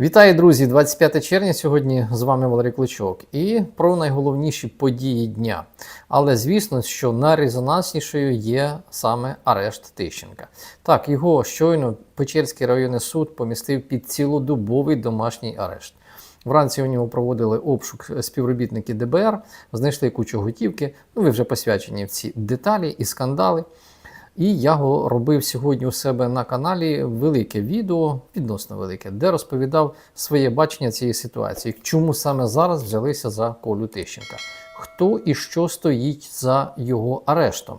Вітаю, друзі! 25 червня. Сьогодні з вами Валерій Кличок. І про найголовніші події дня. Але звісно, що найрезонанснішою є саме арешт Тищенка. Так, його щойно Печерський районний суд помістив під цілодобовий домашній арешт. Вранці у нього проводили обшук співробітники ДБР, знайшли кучу готівки. Ну, ви вже посвячені в ці деталі і скандали. І я го робив сьогодні у себе на каналі велике відео, відносно велике, де розповідав своє бачення цієї ситуації, чому саме зараз взялися за Колю Тищенка, хто і що стоїть за його арештом,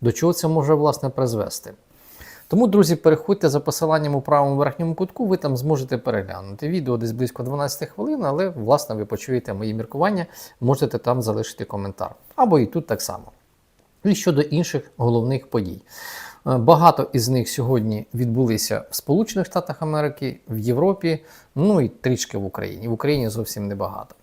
до чого це може власне призвести. Тому, друзі, переходьте за посиланням у правому верхньому кутку, ви там зможете переглянути. Відео десь близько 12 хвилин, але власне ви почуєте мої міркування, можете там залишити коментар. Або і тут так само. І щодо інших головних подій. Е, Багато із них сьогодні відбулися в Сполучених Штатах Америки, в Європі, ну і трішки в Україні. В Україні зовсім небагато.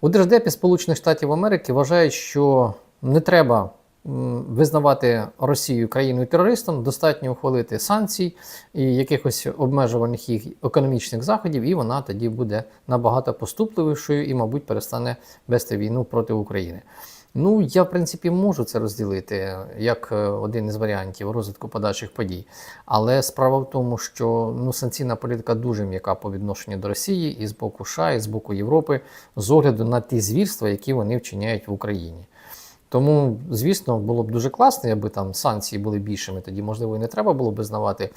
У Держдепі Сполучених Штатів Америки вважають, що не треба визнавати Росію країною терористом, достатньо ухвалити санкцій і якихось обмежувальних їх економічних заходів, і вона тоді буде набагато поступливішою і, мабуть, перестане вести війну проти України. Ну, я, в принципі, можу це розділити як е, один із варіантів розвитку подальших подій. Але справа в тому, що ну, санкційна політика дуже м'яка по відношенню до Росії і з боку США, і з боку Європи, з огляду на ті звірства, які вони вчиняють в Україні. Тому, звісно, було б дуже класно, якби там санкції були більшими. Тоді, можливо, і не треба було б визнавати е,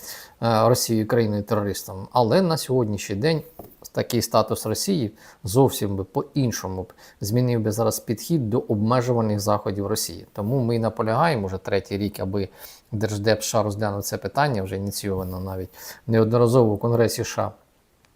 Росію країною терористом. Але на сьогоднішній день такий статус Росії зовсім би по-іншому б змінив би зараз підхід до обмежуваних заходів Росії. Тому ми наполягаємо вже третій рік, аби Держдеп США розглянув це питання, вже ініційовано навіть неодноразово в Конгресі США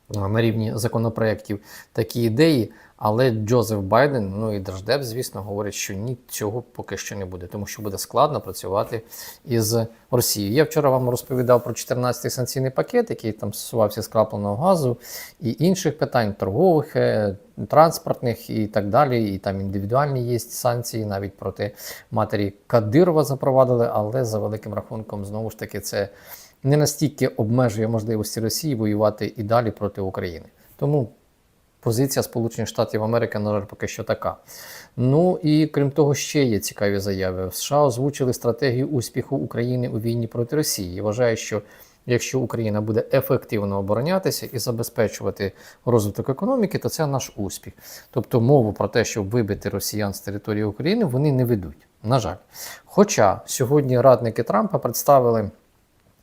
на рівні законопроєктів такі ідеї. Але Джозеф Байден, ну і Держдеп, звісно, говорять, що ні, цього поки що не буде, тому що буде складно працювати із Росією. Я вчора вам розповідав про 14-й санкційний пакет, який там стосувався скрапленого газу і інших питань торгових, е, транспортних і так далі. І там індивідуальні є санкції, навіть проти матері Кадирова запровадили, але за великим рахунком, знову ж таки, це не настільки обмежує можливості Росії воювати і далі проти України. Тому позиція Сполучених Штатів Америки, на жаль, поки що така. Ну і крім того, ще є цікаві заяви. В США озвучили стратегію успіху України у війні проти Росії. І вважає, що якщо Україна буде ефективно оборонятися і забезпечувати розвиток економіки, то це наш успіх. Тобто мову про те, щоб вибити росіян з території України, вони не ведуть. На жаль. Хоча сьогодні радники Трампа представили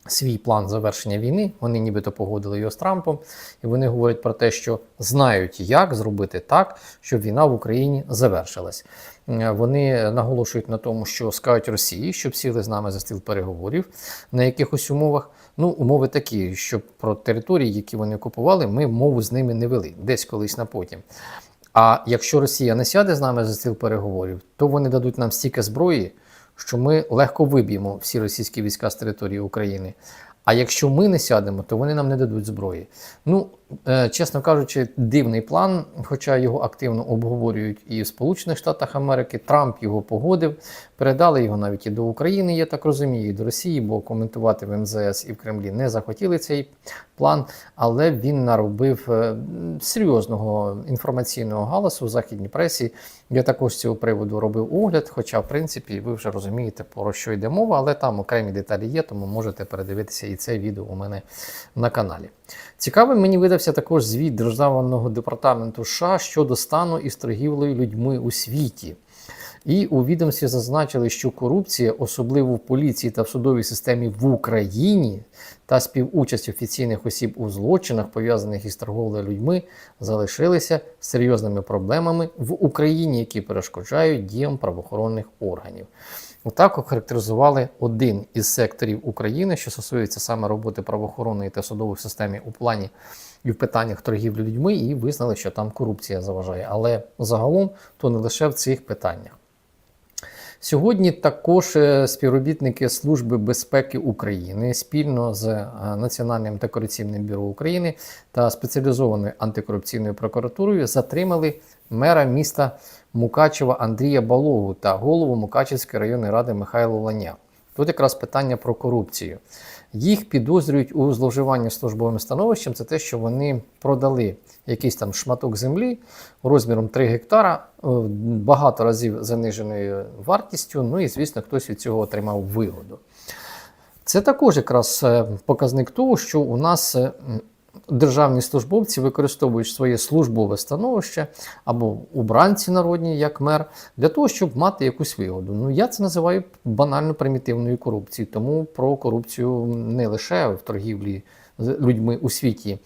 свій план завершення війни. Вони нібито погодили його з Трампом, і вони говорять про те, що знають, як зробити так, щоб війна в Україні завершилась. Вони наголошують на тому, що скажуть Росії, щоб сіли з нами за стіл переговорів на якихось умовах. Ну, умови такі, щоб про території, які вони окупували, ми мову з ними не вели, десь колись на потім. А якщо Росія не сяде з нами за стіл переговорів, то вони дадуть нам стільки зброї, що ми легко виб'ємо всі російські війська з території України. А якщо ми не сядемо, то вони нам не дадуть зброї. Ну, чесно кажучи, дивний план, хоча його активно обговорюють і в Сполучених Штатах Америки. Трамп його погодив, передали його навіть і до України, я так розумію, і до Росії, бо коментувати в МЗС і в Кремлі не захотіли цей план, але він наробив е, серйозного інформаційного галасу в західній пресі. Я також з цього приводу робив огляд, хоча, в принципі, ви вже розумієте, про що йде мова, але там окремі деталі є, тому можете передивитися і це відео у мене на каналі. Цікавим мені видався також звіт Державного департаменту США щодо стану із торгівлею людьми у світі. І у відомстві зазначили, що корупція, особливо в поліції та в судовій системі в Україні, та співучасть офіційних осіб у злочинах, пов'язаних із торговлею людьми, залишилися серйозними проблемами в Україні, які перешкоджають діям правоохоронних органів. Отак охарактеризували один із секторів України, що стосується саме роботи правоохоронної та судової системи у плані і в питаннях торгівлі людьми, і визнали, що там корупція заважає. Але загалом то не лише в цих питаннях. Сьогодні також е, співробітники Служби безпеки України спільно з е, Національним антикорупційним бюро України та спеціалізованою антикорупційною прокуратурою затримали мера міста Мукачева Андрія Балогу та голову Мукачевської районної ради Михайло Ланя. Тут якраз питання про корупцію. Їх підозрюють у зловживанні службовим становищем. Це те, що вони продали якийсь там шматок землі розміром 3 гектара, е, багато разів заниженою вартістю. Ну і звісно, хтось від цього отримав вигоду. Це також якраз е, показник того, що у нас е, державні службовці використовують своє службове становище або убранці народні, як мер, для того, щоб мати якусь вигоду. Ну я це називаю банально примітивною корупцією. Тому про корупцію не лише в торгівлі з людьми у світі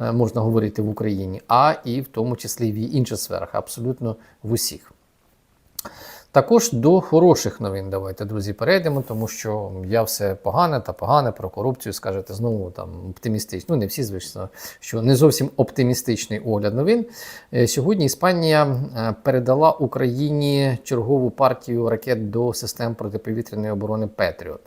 е, можна говорити в Україні, а і в тому числі в інших сферах, абсолютно в усіх. Також до хороших новин давайте, друзі, перейдемо, тому що я все погане та погане про корупцію скажете знову там оптимістично. Ну, не всі, звісно, що не зовсім оптимістичний огляд новин. Е, Сьогодні Іспанія е, передала Україні чергову партію ракет до систем протиповітряної оборони Петріот.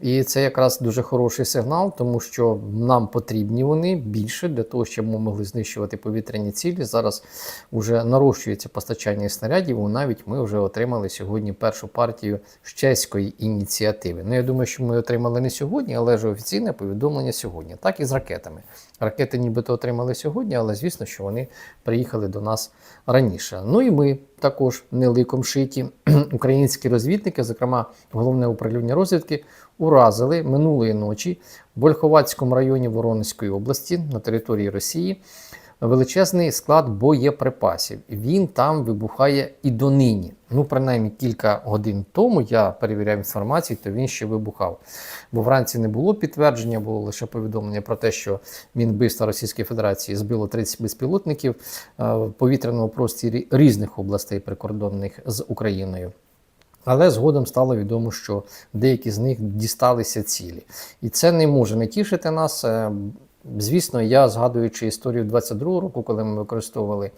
І це якраз дуже хороший сигнал, тому що нам потрібні вони більше для того, щоб ми могли знищувати повітряні цілі. Зараз вже нарощується постачання снарядів. Навіть ми вже отримали сьогодні першу партію з чеської ініціативи. Ну я думаю, що ми отримали не сьогодні, але ж офіційне повідомлення сьогодні. Так і з ракетами. Ракети нібито отримали сьогодні, але звісно, що вони приїхали до нас раніше. Ну і ми також не ликом шиті. Українські розвідники, зокрема головне управління розвідки, уразили минулої ночі в Вольховацькому районі Воронезької області на території Росії величезний склад боєприпасів. Він там вибухає і донині. Ну, принаймні кілька годин тому я перевіряв інформацію, то він ще вибухав. Бо вранці не було підтвердження, було лише повідомлення про те, що Мінбиста Російської Федерації збило 30 безпілотників е, в повітряному просторі різних областей прикордонних з Україною. Але згодом стало відомо, що деякі з них дісталися цілі. І це не може не тішити нас. Звісно, я згадуючи історію 22-го року, коли ми використовували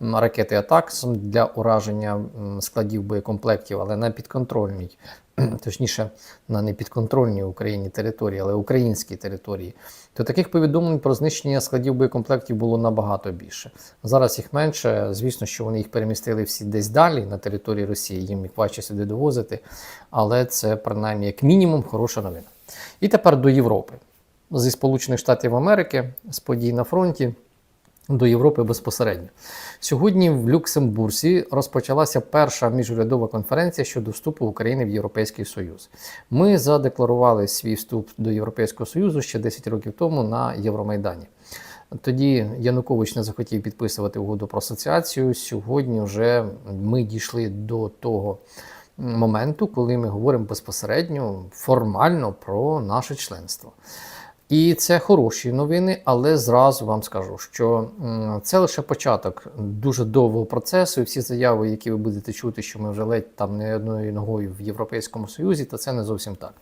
ракети АТАКС для ураження складів боєкомплектів, але на підконтрольній, точніше, на непідконтрольній Україні території, але українській території, то таких повідомлень про знищення складів боєкомплектів було набагато більше. Зараз їх менше. Звісно, що вони їх перемістили всі десь далі на території Росії, їм їх важче сюди довозити, але це принаймні як мінімум хороша новина. І тепер до Європи зі Сполучених Штатів Америки з подій на фронті до Європи безпосередньо. Сьогодні в Люксембурзі розпочалася перша міжурядова конференція щодо вступу України в Європейський Союз. Ми задекларували свій вступ до Європейського Союзу ще 10 років тому на Євромайдані. Тоді Янукович не захотів підписувати угоду про асоціацію. Сьогодні вже ми дійшли до того моменту, коли ми говоримо безпосередньо формально про наше членство. І це хороші новини, але зразу вам скажу, що це лише початок дуже довгого процесу. І всі заяви, які ви будете чути, що ми вже ледь там не одною ногою в Європейському Союзі, то це не зовсім так.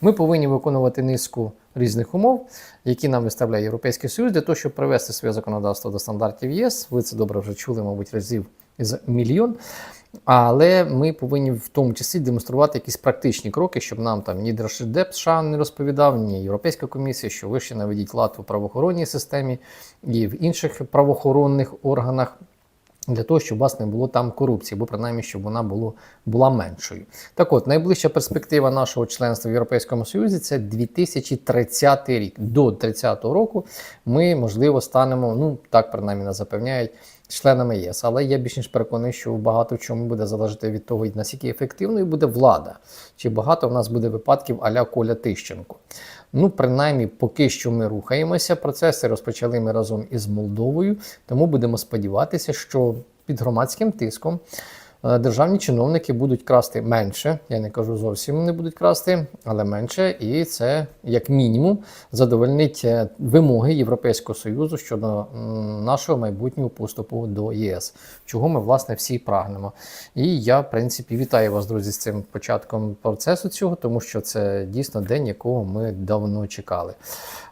Ми повинні виконувати низку різних умов, які нам виставляє Європейський Союз, для того, щоб привести своє законодавство до стандартів ЄС. Ви це добре вже чули, мабуть, разів з мільйон. Але ми повинні в тому числі демонструвати якісь практичні кроки, щоб нам там ні Держдеп США не розповідав, ні Європейська комісія, що ви ще наведіть лад у правоохоронній системі і в інших правоохоронних органах. Для того, щоб у вас не було там корупції, або принаймні, щоб вона було, була меншою. Так от, найближча перспектива нашого членства в Європейському Союзі це 2030 рік. До 30 року ми, можливо, станемо, ну так принаймні нас запевняють, членами ЄС. Але я більш ніж переконаний, що багато в чому буде залежати від того, наскільки ефективною буде влада, чи багато в нас буде випадків аля Коля Тищенко. Ну, принаймні, поки що ми рухаємося. Процеси розпочали ми разом із Молдовою, тому будемо сподіватися, що під громадським тиском державні чиновники будуть красти менше. Я не кажу зовсім не будуть красти, але менше. І це, як мінімум, задовольнить е, вимоги Європейського Союзу щодо нашого майбутнього поступу до ЄС, чого ми власне всі прагнемо. І я, в принципі, вітаю вас, друзі, з цим початком процесу цього, тому що це дійсно день, якого ми давно чекали.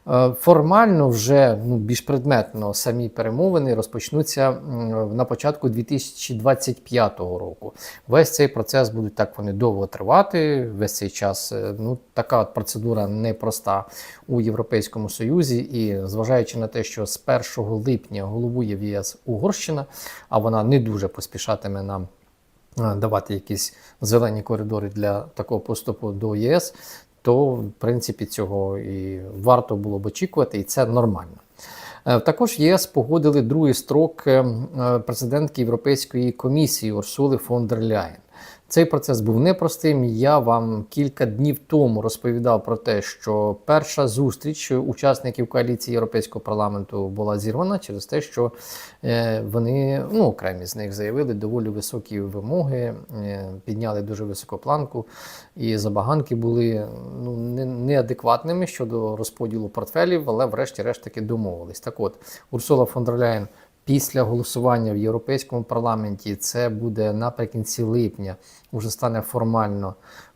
Е, Формально вже ну, більш предметно самі перемовини розпочнуться на початку 2025 року. Весь цей процес будуть так вони довго тривати. Весь цей час е, ну, така от процедура непроста у Європейському Союзі. І зважаючи на те, що з 1 липня головує в ЄС Угорщина, а вона не дуже поспішатиме нам е, давати якісь зелені коридори для такого поступу до ЄС, то в принципі цього і варто було б очікувати, і це нормально. Е, Також ЄС погодили другий строк е, е, президентки Європейської комісії Урсули фон дер Ляєн. Цей процес був непростим. Я вам кілька днів тому розповідав про те, що перша зустріч учасників коаліції Європейського парламенту була зірвана через те, що е, вони, ну окремі з них заявили доволі високі вимоги, е, підняли дуже високу планку, і забаганки були ну, не- неадекватними щодо розподілу портфелів, але врешті-решт таки домовились. Так от, Урсула фон дер Ляєн після голосування в Європейському парламенті це буде наприкінці липня, вже стане формально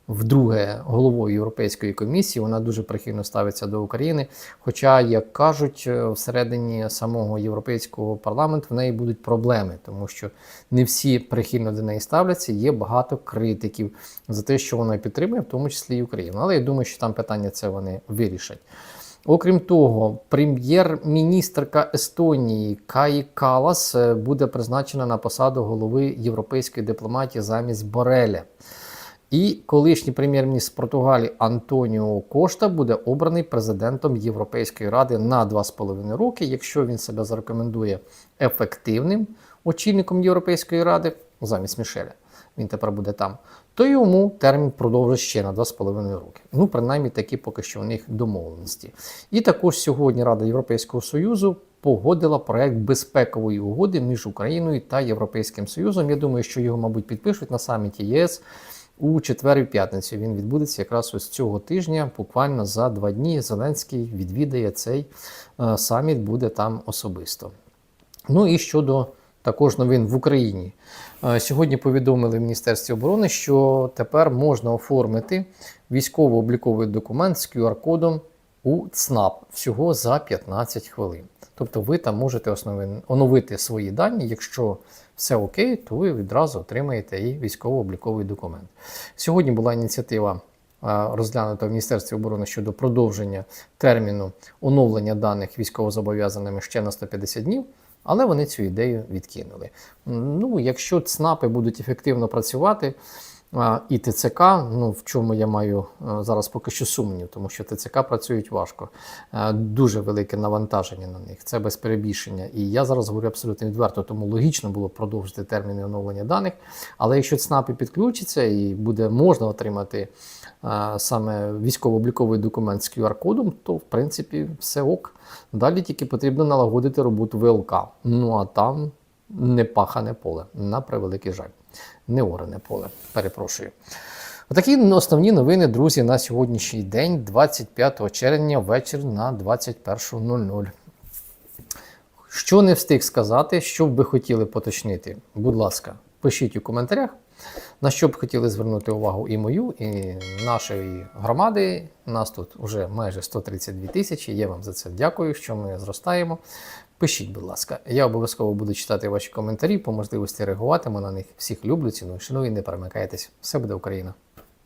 вдруге головою Європейської комісії. Вона дуже прихильно ставиться до України. Хоча, як кажуть, е, всередині самого європейського парламенту в неї будуть проблеми, тому що не всі прихильно до неї ставляться. Є багато критиків за те, що вона підтримує, в тому числі і Україну. Але я думаю, що там питання це вони вирішать. Окрім того, прем'єр-міністрка Естонії Каї Калас е, буде призначена на посаду голови європейської дипломатії замість Бореля. І колишній прем'єр-міністр Португалії Антоніо Кошта буде обраний президентом Європейської ради на 2,5 роки, якщо він себе зарекомендує ефективним очільником Європейської ради замість Мішеля. Він тепер буде там. То йому термін продовжить ще на 2,5 роки. Ну, принаймні, такі поки що у них домовленості. І також сьогодні Рада Європейського Союзу погодила проект безпекової угоди між Україною та Європейським Союзом. Я думаю, що його, мабуть, підпишуть на саміті ЄС у четвер і п'ятницю. Він відбудеться якраз ось цього тижня, буквально за два дні. Зеленський відвідає цей е, саміт, буде там особисто. Ну і щодо також новин в Україні. Е, Сьогодні повідомили в Міністерстві оборони, що тепер можна оформити військово-обліковий документ з QR-кодом у ЦНАП всього за 15 хвилин. Тобто ви там можете оновити свої дані. Якщо все окей, то ви відразу отримаєте і військово-обліковий документ. Сьогодні була ініціатива е, розглянута в Міністерстві оборони щодо продовження терміну оновлення даних військовозобов'язаними ще на 150 днів. Але вони цю ідею відкинули. Ну, якщо ЦНАПи будуть ефективно працювати, і ТЦК, ну в чому я маю е, зараз поки що сумнів, тому що ТЦК працюють важко. Е, Дуже велике навантаження на них, це без перебільшення. І я зараз говорю абсолютно відверто, тому логічно було продовжити терміни оновлення даних. Але якщо ЦНАПи підключаться і буде можна отримати е, саме військово-обліковий документ з QR-кодом, то в принципі все ок. Далі тільки потрібно налагодити роботу ВЛК. Ну а там не пахане поле, на превеликий жаль. Неорене поле, перепрошую. Отакі основні новини, друзі, на сьогоднішній день, 25 червня, вечір на 21.00. Що не встиг сказати, що б ви хотіли поточнити? Будь ласка, пишіть у коментарях, на що б хотіли звернути увагу і мою, і нашої громади. Нас тут вже майже 132 тисячі. Я вам за це дякую, що ми зростаємо. Пишіть, будь ласка, я обов'язково буду читати ваші коментарі, по можливості реагуватиму на них. Всіх люблю, ціную, шаную, не перемикайтесь. Все буде Україна!